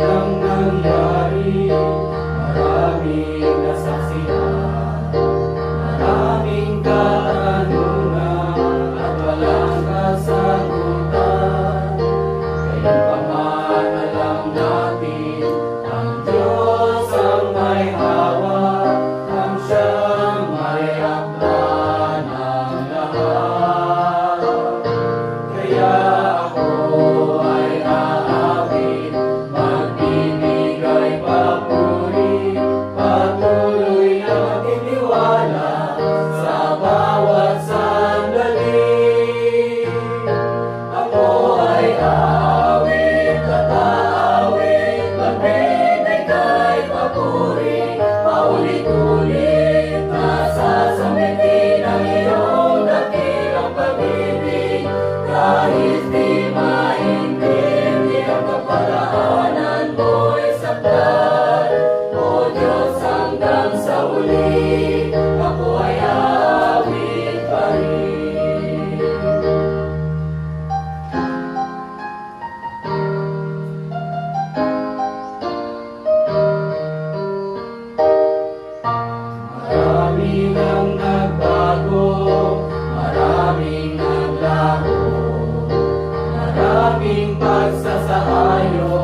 ang nangyari Maraming nasaksihan Maraming katanungan At walang kasagutan. Kailanman alam natin Ang Diyos ang may hawa Ang siya trabalhar. aming pagsasaayos.